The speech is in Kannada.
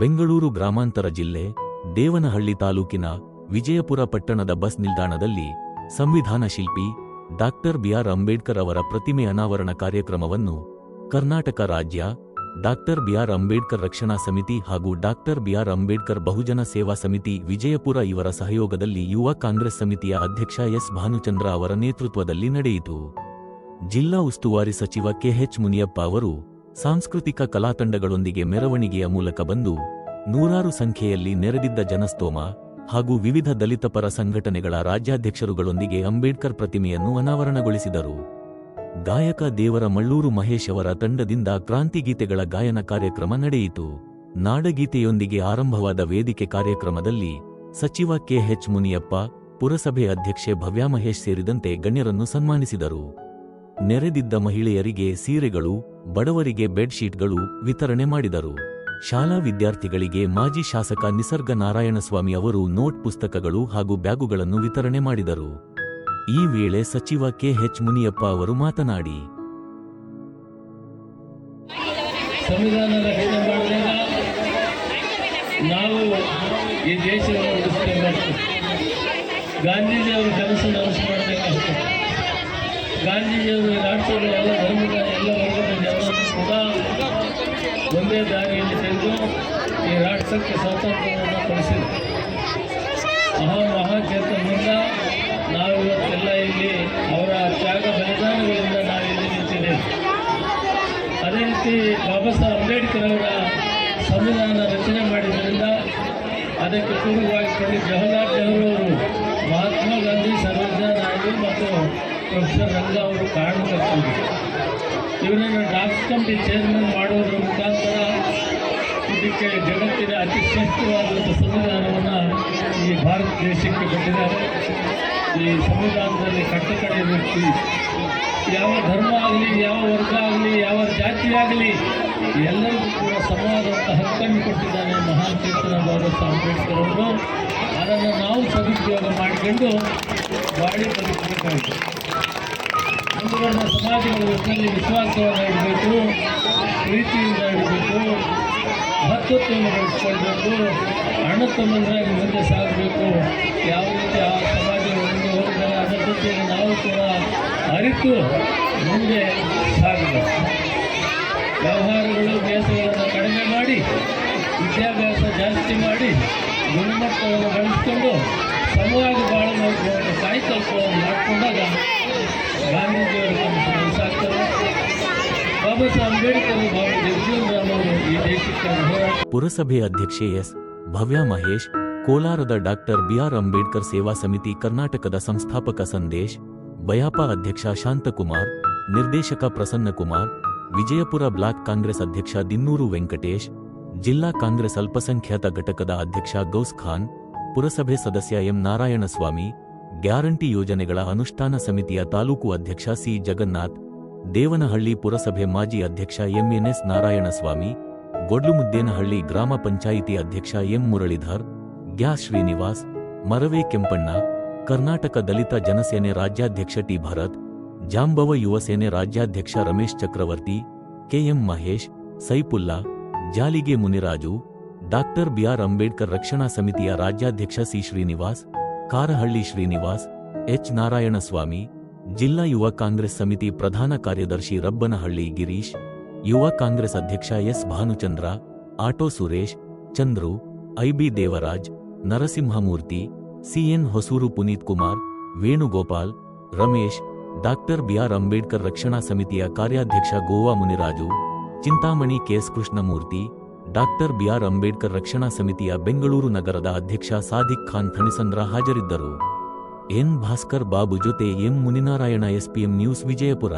ಬೆಂಗಳೂರು ಗ್ರಾಮಾಂತರ ಜಿಲ್ಲೆ, ದೇವನಹಳ್ಳಿ ತಾಲೂಕಿನ ವಿಜಯಪುರ ಪಟ್ಟಣದ ಬಸ್ ನಿಲ್ದಾಣದಲ್ಲಿ ಸಂವಿಧಾನ ಶಿಲ್ಪಿ ಡಾಕ್ಟರ್ ಬಿಆರ್ ಅಂಬೇಡ್ಕರ್ ಅವರ ಪ್ರತಿಮೆ ಅನಾವರಣ ಕಾರ್ಯಕ್ರಮವನ್ನು ಕರ್ನಾಟಕ ರಾಜ್ಯ ಡಾಕ್ಟರ್ ಬಿಆರ್ ಅಂಬೇಡ್ಕರ್ ರಕ್ಷಣಾ ಸಮಿತಿ ಹಾಗೂ ಡಾಕ್ಟರ್ ಬಿಆರ್ ಅಂಬೇಡ್ಕರ್ ಬಹುಜನ ಸೇವಾ ಸಮಿತಿ ವಿಜಯಪುರ ಇವರ ಸಹಯೋಗದಲ್ಲಿ ಯುವ ಕಾಂಗ್ರೆಸ್ ಸಮಿತಿಯ ಅಧ್ಯಕ್ಷ ಎಸ್ ಭಾನುಚಂದ್ರ ಅವರ ನೇತೃತ್ವದಲ್ಲಿ ನಡೆಯಿತು. ಜಿಲ್ಲಾ ಉಸ್ತುವಾರಿ ಸಚಿವ ಕೆಎಚ್ ಮುನಿಯಪ್ಪ ಅವರು ಸಾಂಸ್ಕೃತಿಕ ಕಲಾತಂಡಗಳೊಂದಿಗೆ ಮೆರವಣಿಗೆಯ ಮೂಲಕ ಬಂದು ನೂರಾರು ಸಂಖ್ಯೆಯಲ್ಲಿ ನೆರೆದಿದ್ದ ಜನಸ್ತೋಮ ಹಾಗೂ ವಿವಿಧ ದಲಿತ ಪರ ಸಂಘಟನೆಗಳ ರಾಜ್ಯಾಧ್ಯಕ್ಷರುಗಳೊಂದಿಗೆ ಅಂಬೇಡ್ಕರ್ ಪ್ರತಿಮೆಯನ್ನು ಅನಾವರಣಗೊಳಿಸಿದರು. ಗಾಯಕ ದೇವರ ಮಳ್ಳೂರು ಮಹೇಶ್ ಅವರ ತಂಡದಿಂದ ಕ್ರಾಂತಿಗೀತೆಗಳ ಗಾಯನ ಕಾರ್ಯಕ್ರಮ ನಡೆಯಿತು. ನಾಡಗೀತೆಯೊಂದಿಗೆ ಆರಂಭವಾದ ವೇದಿಕೆ ಕಾರ್ಯಕ್ರಮದಲ್ಲಿ ಸಚಿವ ಕೆಎಚ್ ಮುನಿಯಪ್ಪ, ಪುರಸಭೆ ಅಧ್ಯಕ್ಷೆ ಭವ್ಯಾ ಮಹೇಶ್ ಸೇರಿದಂತೆ ಗಣ್ಯರನ್ನು ಸನ್ಮಾನಿಸಿದರು. ನೆರೆದಿದ್ದ ಮಹಿಳೆಯರಿಗೆ ಸೀರೆಗಳು ಬಡವರಿಗೆ ಬೆಡ್ಶೀಟ್ಗಳು ವಿತರಣೆ ಮಾಡಿದರು. ಶಾಲಾ ವಿದ್ಯಾರ್ಥಿಗಳಿಗೆ ಮಾಜಿ ಶಾಸಕ ನಿಸರ್ಗ ನಾರಾಯಣಸ್ವಾಮಿ ಅವರು ನೋಟ್ ಪುಸ್ತಕಗಳು ಹಾಗೂ ಬ್ಯಾಗುಗಳನ್ನು ವಿತರಣೆ ಮಾಡಿದರು. ಈ ವೇಳೆ ಸಚಿವ ಕೆಎಚ್ ಮುನಿಯಪ್ಪ ಅವರು ಮಾತನಾಡಿ ನಾವು ಈ ದೇಶವನ್ನು ಗಾಂಧೀಜಿಯವರ ಕನಸನ್ನು ಮಾಡಬೇಕಾಗ್ತದೆ ಗಾಂಧೀಜಿಯವರು ರಾಷ್ಟ್ರದ ರಾಷ್ಟ್ರಕ್ಕೆ ಸ್ವಾತಂತ್ರ್ಯವನ್ನು ಕೊಡಿಸಿದೆ. ಮಹಾ ಮಹಾಚೇತನದಿಂದ ನಾವು ಇವತ್ತೆಲ್ಲ ಇಲ್ಲಿ ಅವರ ತ್ಯಾಗ ಬಲಿದಾನಗಳಿಂದ ನಾವು ಇಲ್ಲಿ ನಿಂತಿದ್ದೇವೆ. ಅದೇ ರೀತಿ ಬಾಬಾ ಸಾಹೇಬ್ ಅಂಬೇಡ್ಕರ್ ಅವರ ಸಂವಿಧಾನ ರಚನೆ ಮಾಡಿದ್ದರಿಂದ ಅದಕ್ಕೆ ಪೂರ್ವವಾಗಿ ಪಂಡಿತ್ ಜವಾಹರ್ಲಾಲ್ ನೆಹರು ಅವರು, ಮಹಾತ್ಮ ಗಾಂಧಿ, ಸರ್ವಜ್ಞ ನಾಯ್ಡು ಮತ್ತು ಪ್ರೊಫೆಸರ್ ರಂಗ ಅವರು ಕಾರಣಕರ್ತರು ಇವರನ್ನು ಡಾಕ್ಟರ್ ಕಮಿಟಿ ಚೇರ್ಮನ್ ಮಾಡೋದ್ರ ಮುಖಾಂತರ ಇದಕ್ಕೆ ಜಗತ್ತಿನ ಅತಿ ಶ್ರೇಷ್ಠವಾದಂಥ ಸಂವಿಧಾನವನ್ನು ಈ ಭಾರತ ದೇಶಕ್ಕೆ ಕೊಟ್ಟಿದ್ದಾರೆ. ಈ ಸಂವಿಧಾನದಲ್ಲಿ ಕಟ್ಟಕಡೆ ವ್ಯಕ್ತಿ, ಯಾವ ಧರ್ಮ ಆಗಲಿ, ಯಾವ ವರ್ಗ ಆಗಲಿ, ಯಾವ ಜಾತಿ ಆಗಲಿ, ಎಲ್ಲರಿಗೂ ಕೂಡ ಸಮಾನವಾದಂಥ ಹಕ್ಕನ್ನು ಕೊಟ್ಟಿದ್ದಾನೆ ಮಹಾನ್ ಚೇತನ ಬಾಬಾ ಅಂಬೇಡ್ಕರ್ ಅವರು. ಅದನ್ನು ನಾವು ಸದುಪಯೋಗ ಮಾಡಿಕೊಂಡು ಬಾಳಿ ಬದುಕಬೇಕಾಗಿದೆ. ಮುಂದುವರೆದ ಸಮಾಜಗಳ ವಿಶ್ವಾಸವನ್ನು ಇಡಬೇಕು, ಪ್ರೀತಿಯಿಂದ ಇಡಬೇಕು. ಮಹತ್ವತ್ವವನ್ನು ಬೆಳೆಸ್ಕೊಳ್ಬೇಕು ಅಣ್ಣ ತಮ್ಮಂದ್ರಾಗಿ ಮುಂದೆ ಸಾಗಬೇಕು. ಯಾವ ರೀತಿ ಆ ಸಮಾಜ ಮುಂದೆ ಹೋಗಿದ್ದಾರೆ ಅದರ ಜೊತೆಗೆ ನಾವು ಕೂಡ ಅರಿತು ಮುಂದೆ ಸಾಗಬೇಕು. ವ್ಯವಹಾರಗಳು ಬೇಸಗಳನ್ನು ಕಡಿಮೆ ಮಾಡಿ, ವಿದ್ಯಾಭ್ಯಾಸ ಜಾಸ್ತಿ ಮಾಡಿ, ಗುಣಮಟ್ಟವನ್ನು ಬೆಳೆಸ್ಕೊಂಡು ಸಮವಾಗಿ ಅಂತ ಕಾಯ್ಕಲ್ಪವನ್ನು ಮಾಡಿಕೊಂಡಾಗ ಗಾಂಧೀಜಿಯವರ ಕನಸು ಸಾಕ್ತಾರೆ ಬಾಬಾ ಸಾಹೇಬ್ ಅಂಬೇಡ್ಕರ್ ಬಾಬಾ ಜಗಜೀವನ್ ರಾಮ್ ಅವರು ಈ ದೇಶಕ್ಕೆ ಹೋರಾಟ ಪುರಸಭೆ ಅಧ್ಯಕ್ಷೆ ಎಸ್. ಭವ್ಯ ಮಹೇಶ್, ಕೋಲಾರದ ಡಾಕ್ಟರ್ ಬಿಆರ್ ಅಂಬೇಡ್ಕರ್ ಸೇವಾ ಸಮಿತಿ ಕರ್ನಾಟಕದ ಸಂಸ್ಥಾಪಕ ಸಂದೇಶ್, ಬಯಾಪ ಅಧ್ಯಕ್ಷ ಶಾಂತಕುಮಾರ್, ನಿರ್ದೇಶಕ ಪ್ರಸನ್ನಕುಮಾರ್, ವಿಜಯಪುರ ಬ್ಲಾಕ್ ಕಾಂಗ್ರೆಸ್ ಅಧ್ಯಕ್ಷ ದಿನ್ನೂರು ವೆಂಕಟೇಶ್, ಜಿಲ್ಲಾ ಕಾಂಗ್ರೆಸ್ ಅಲ್ಪಸಂಖ್ಯಾತ ಘಟಕದ ಅಧ್ಯಕ್ಷ ಗೌಸ್ ಖಾನ್, ಪುರಸಭೆ ಸದಸ್ಯ ಎಂ. ನಾರಾಯಣಸ್ವಾಮಿ, ಗ್ಯಾರಂಟಿ ಯೋಜನೆಗಳ ಅನುಷ್ಠಾನ ಸಮಿತಿಯ ತಾಲೂಕು ಅಧ್ಯಕ್ಷ ಸಿ. ಜಗನ್ನಾಥ್ ದೇವನಹಳ್ಳಿ ಪುರಸಭೆ ಮಾಜಿ ಅಧ್ಯಕ್ಷ ಎಂಎನ್ಎಸ್ ನಾರಾಯಣಸ್ವಾಮಿ, ಗೊಡ್ಲುಮುದ್ದೇನಹಳ್ಳಿ ಗ್ರಾಮ ಪಂಚಾಯಿತಿ ಅಧ್ಯಕ್ಷ ಎಂ ಮುರಳೀಧರ್ ಗ್ಯಾಸ್ ಶ್ರೀನಿವಾಸ್, ಮರವೆ ಕೆಂಪಣ್ಣ, ಕರ್ನಾಟಕ ದಲಿತ ಜನಸೇನೆ ರಾಜ್ಯಾಧ್ಯಕ್ಷ ಟಿ ಭರತ್, ಜಾಂಬವ ಯುವಸೇನೆ ರಾಜ್ಯಾಧ್ಯಕ್ಷ Ramesh Chakravarthy, KM Mahesh, Saifulla, Jalige Muniraju, doctor BR Ambedkar ರಕ್ಷಣಾ ಸಮಿತಿಯ ರಾಜ್ಯಾಧ್ಯಕ್ಷ ಸಿ ಶ್ರೀನಿವಾಸ್, ಕಾರಹಳ್ಳಿ ಶ್ರೀನಿವಾಸ್, ಎಚ್ ನಾರಾಯಣಸ್ವಾಮಿ ಜಿಲ್ಲಾ ಯುವ ಕಾಂಗ್ರೆಸ್ ಸಮಿತಿ ಪ್ರಧಾನ ಕಾರ್ಯದರ್ಶಿ ರಬ್ಬನಹಳ್ಳಿ ಗಿರೀಶ್, ಯುವ ಕಾಂಗ್ರೆಸ್ ಅಧ್ಯಕ್ಷ S Bhanuchandra, auto Suresh, Chandru, IB Devaraj, Narasimhamurthy, CN Hosur Puneeth Kumar, Venugopal, Ramesh, doctor BR Ambedkar ರಕ್ಷಣಾ ಸಮಿತಿಯ ಕಾರ್ಯಾಧ್ಯಕ್ಷ Goa Muniraju, Chintamani KS Krishnamurthy, doctor BR Ambedkar ರಕ್ಷಣಾ ಸಮಿತಿಯ ಬೆಂಗಳೂರು ನಗರದ ಅಧ್ಯಕ್ಷ ಸಾದಿಕ್ ಖಾನ್ ಥಣಿಸಂದ್ರ ಹಾಜರಿದ್ದರು. ಎನ್ ಭಾಸ್ಕರ್ ಬಾಬು ಜೊತೆ M Muninarayana SPM news Vijayapura.